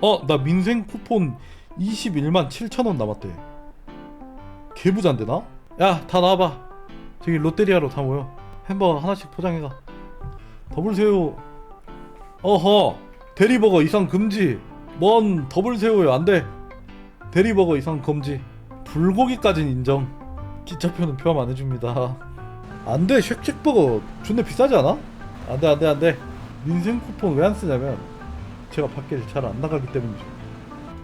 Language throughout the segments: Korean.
어, 나 민생 쿠폰 21만 7천 원 남았대. 개부잔데 나? 야, 다 나와봐. 저기 롯데리아로 다 모여. 햄버거 하나씩 포장해가. 더블 새우. 어허, 대리버거 이상 금지. 뭔 더블 새우요? 안 돼. 대리버거 이상 금지. 불고기까진 인정. 기차표는 표함 안 해줍니다. 안 돼, 쉑쉑버거 존나 비싸지 않아? 안 돼, 안 돼, 안 돼. 민생 쿠폰 왜 안 쓰냐면 제가 밖에 잘 안 나가기 때문이죠.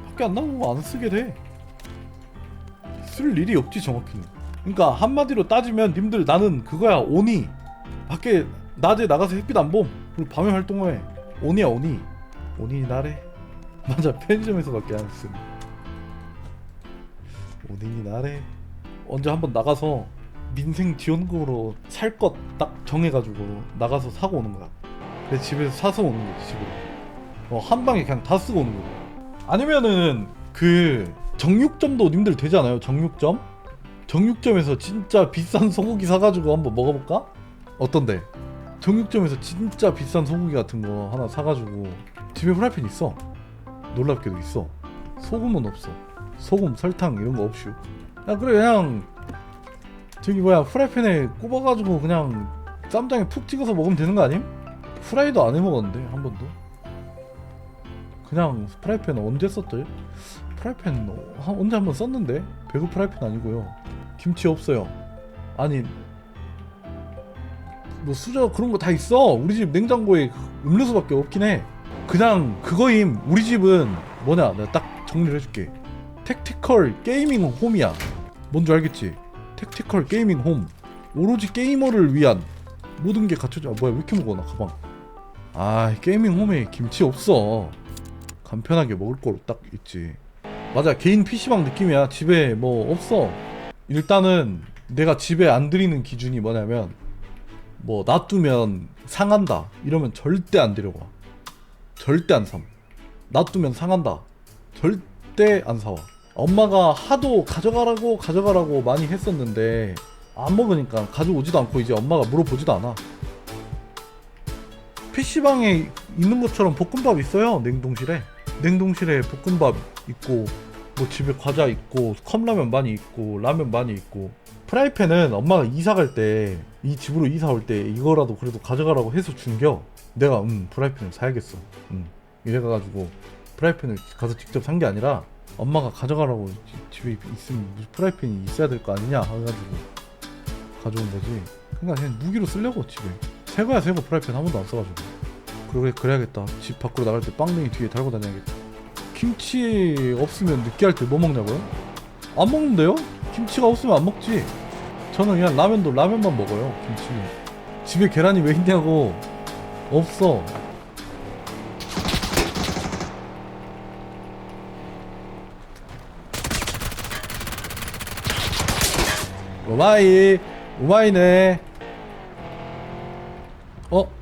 밖에 안 나가면 안 쓰게 돼. 쓸 일이 없지 정확히는. 그러니까 한마디로 따지면 님들 나는 그거야 오니. 밖에 낮에 나가서 햇빛 안 봄. 그리고 밤에 활동해. 오니야 오니. 오니 나래. 맞아 편의점에서밖에 안 쓴. 오니 나래. 언제 한번 나가서 민생 지원금으로 살 것 딱 정해가지고 나가서 사고 오는 거야. 내 집에서 사서 오는 거지 집으로. 어, 한 방에 그냥 다 쓰고 오는 거고. 아니면은 그 정육점도 님들 되잖아요. 정육점. 정육점에서 진짜 비싼 소고기 사가지고 한번 먹어볼까? 어떤데? 정육점에서 진짜 비싼 소고기 같은 거 하나 사가지고 집에 프라이팬 있어. 놀랍게도 있어. 소금은 없어. 소금, 설탕 이런 거 없슈. 야 그래 그냥 저기 뭐야 프라이팬에 꼽아가지고 그냥 쌈장에 푹 찍어서 먹으면 되는 거 아님? 프라이도 안 해 먹었는데 한 번도. 그냥 프라이팬 언제 썼죠? 프라이팬 한- 언제 한번 썼는데 배구 프라이팬 아니고요. 김치 없어요. 아니 뭐 수저 그런 거 다 있어. 우리 집 냉장고에 음료수밖에 없긴 해. 그냥 그거임. 우리 집은 뭐냐? 내가 딱 정리를 해줄게. 택티컬 게이밍 홈이야. 뭔줄 알겠지? 택티컬 게이밍 홈. 오로지 게이머를 위한 모든 게 갖춰져. 아, 뭐야 왜 이렇게 먹어 나 가방. 아 게이밍 홈에 김치 없어. 간편하게 먹을 거로 딱 있지. 맞아 개인 PC방 느낌이야. 집에 뭐 없어. 일단은 내가 집에 안 들이는 기준이 뭐냐면 뭐 놔두면 상한다 이러면 절대 안 들여와. 절대 안 삼. 놔두면 상한다. 절대 안 사와. 엄마가 하도 가져가라고 가져가라고 많이 했었는데 안 먹으니까 가져오지도 않고 이제 엄마가 물어보지도 않아. PC방에 있는 것처럼 볶음밥 있어요 냉동실에 냉동실에 볶음밥 있고 뭐 집에 과자 있고 컵라면 많이 있고 라면 많이 있고. 프라이팬은 엄마가 이사 갈 때 이 집으로 이사 올 때 이거라도 그래도 가져가라고 해서 준겨. 내가 음 프라이팬을 사야겠어. 음. 이래가지고 프라이팬을 가서 직접 산 게 아니라 엄마가 가져가라고 지- 집에 있으면 무슨 프라이팬이 있어야 될 거 아니냐 해가지고 가져온 거지. 그러니까 그냥 무기로 쓰려고 집에. 새거야 새거 프라이팬 한 번도 안 써가지고 그래 그래야겠다. 집 밖으로 나갈 때 빵댕이 뒤에 달고 다녀야겠다. 김치 없으면 느끼할 때 뭐 먹냐고요? 안 먹는데요? 김치가 없으면 안 먹지. 저는 그냥 라면도 라면만 먹어요 김치는. 집에 계란이 왜 있냐고. 없어. 오마이 오마이네. 어?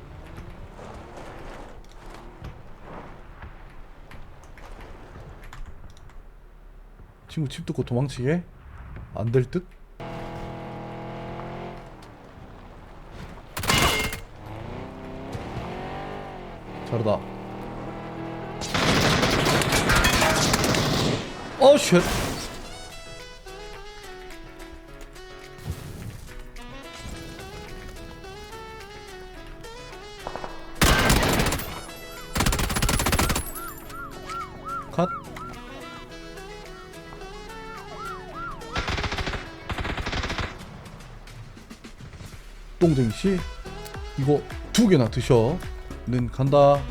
친구 집 듣고 도망치게? 안 될 듯? 잘하다 어 쉣. 똥쟁이 씨 이거 두 개나 드셔 는 간다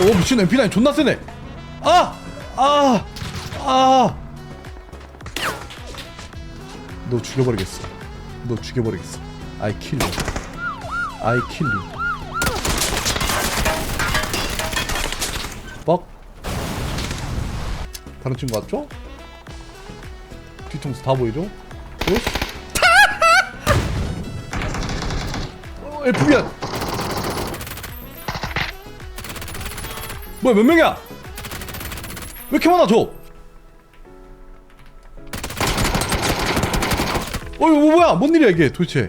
오 미친 MP9 존나 세네 아! 아! 아! 너 죽여버리겠어 너 죽여버리겠어 I kill you I kill you 뻑 다른 친구 왔죠? 뒤통수 다 보이죠? 요 시 어, FBI 뭐야 몇 명이야? 왜 이렇게 많아 저? 어 이거 뭐야 뭔 일이야 이게 도대체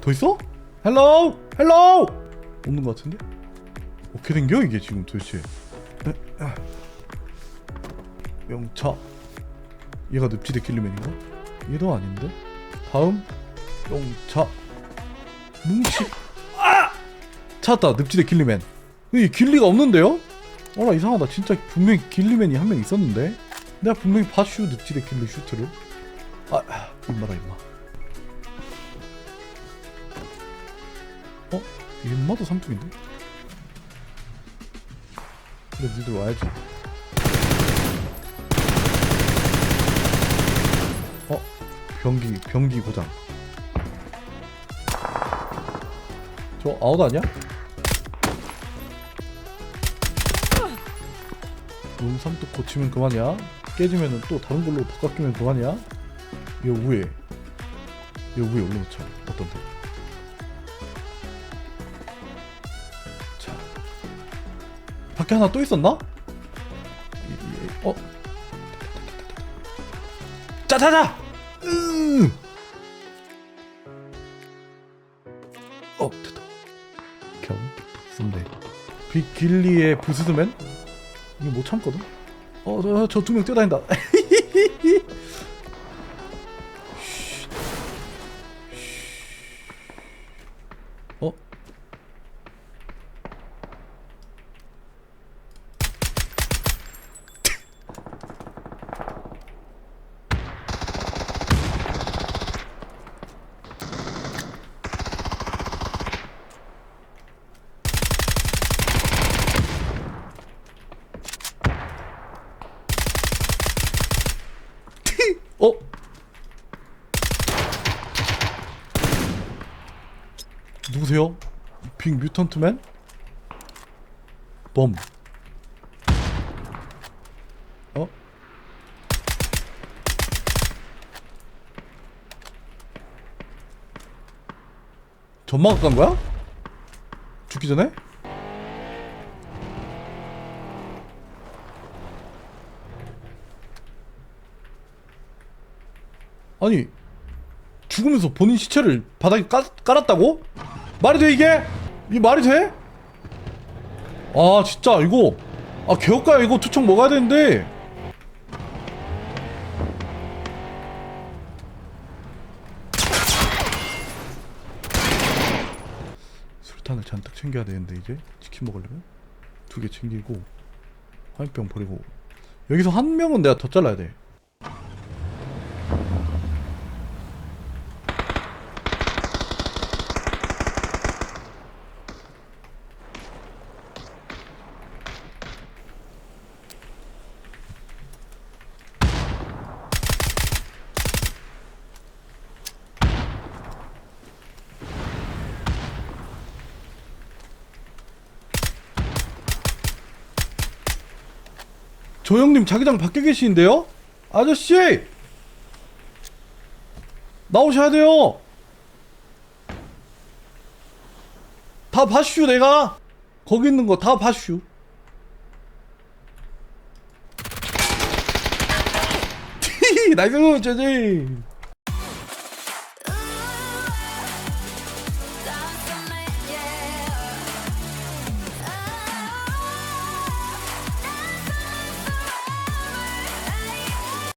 더 있어? 헬로우 헬로우 없는 것 같은데? 어떻게 된겨 이게 지금 도대체 영차 얘가 늪지대 킬리맨인가? 얘도 아닌데 다음 영차 뭉치 아! 찾았다 늪지대 킬리맨 이 길리가 없는데요? 어라 이상하다 진짜 분명히 길리맨이 한 명 있었는데 내가 분명히 바슈 늪지대 킬리 슈트를 아 아, 임마라 임마 어? 임마도 삼뚝인데? 근데 니들 와야지 어? 변기 변기 고장 저 아웃 아니야? 룸 삼뚝 고치면 그만이야 깨지면은 또 다른 걸로 바꿔끼면 그만이야 이거 위에 이거 위에 올려놓자 어떤데 자 밖에 하나 또 있었나? 어? 짜자자! 으! 빅 길리의 부스드맨? 이거 못 참거든? 어 저 두 명 뛰어다닌다 누구세요? 빅 뮤턴트맨? 범. 어? 전망 간 거야? 죽기 전에? 아니 죽으면서 본인 시체를 바닥에 깔, 깔았다고? 말이 돼 이게? 이게 말이 돼? 아 진짜 이거. 아 개업가야 이거. 투척 먹어야 되는데. 술탄을 잔뜩 챙겨야 되는데 이제? 치킨 먹으려면? 두 개 챙기고 화염병 버리고. 여기서 한 명은 내가 더 잘라야 돼 조 형님 자기장 밖에 계시는데요? 아저씨! 나오셔야 돼요! 다 봐슈 내가! 거기 있는 거다 봐슈 나이스 제제